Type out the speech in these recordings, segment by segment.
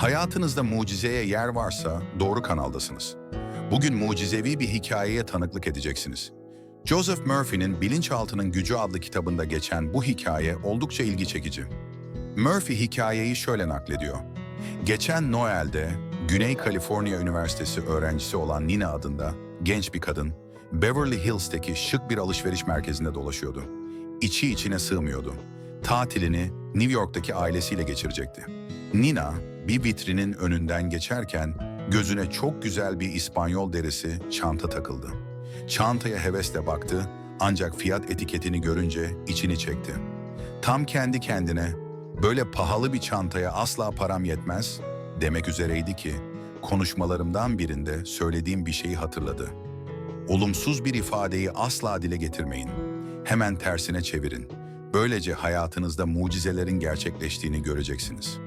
Hayatınızda mucizeye yer varsa doğru kanaldasınız. Bugün mucizevi bir hikayeye tanıklık edeceksiniz. Joseph Murphy'nin Bilinçaltının Gücü adlı kitabında geçen bu hikaye oldukça ilgi çekici. Murphy hikayeyi şöyle naklediyor. Geçen Noel'de Güney Kaliforniya Üniversitesi öğrencisi olan Nina adında genç bir kadın Beverly Hills'teki şık bir alışveriş merkezinde dolaşıyordu. İçi içine sığmıyordu. Tatilini New York'taki ailesiyle geçirecekti. Nina bir vitrinin önünden geçerken gözüne çok güzel bir İspanyol derisi çanta takıldı. Çantaya hevesle baktı ancak fiyat etiketini görünce içini çekti. Tam kendi kendine böyle pahalı bir çantaya asla param yetmez demek üzereydi ki konuşmalarımdan birinde söylediğim bir şeyi hatırladı. Olumsuz bir ifadeyi asla dile getirmeyin. Hemen tersine çevirin. Böylece hayatınızda mucizelerin gerçekleştiğini göreceksiniz.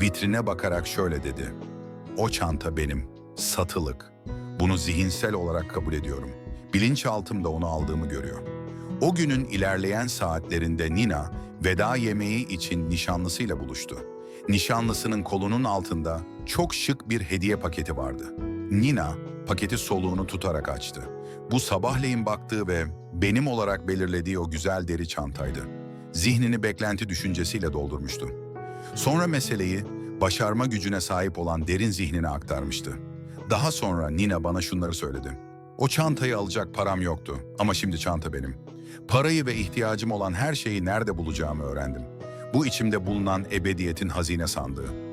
Vitrine bakarak şöyle dedi. O çanta benim. Satılık. Bunu zihinsel olarak kabul ediyorum. Bilinçaltım da onu aldığımı görüyor. O günün ilerleyen saatlerinde Nina veda yemeği için nişanlısıyla buluştu. Nişanlısının kolunun altında çok şık bir hediye paketi vardı. Nina paketi soluğunu tutarak açtı. Bu sabahleyin baktığı ve benim olarak belirlediği o güzel deri çantaydı. Zihnini beklenti düşüncesiyle doldurmuştu. Sonra meseleyi başarma gücüne sahip olan derin zihnine aktarmıştı. Daha sonra Nina bana şunları söyledi. O çantayı alacak param yoktu ama şimdi çanta benim. Parayı ve ihtiyacım olan her şeyi nerede bulacağımı öğrendim. Bu içimde bulunan ebediyetin hazine sandığı.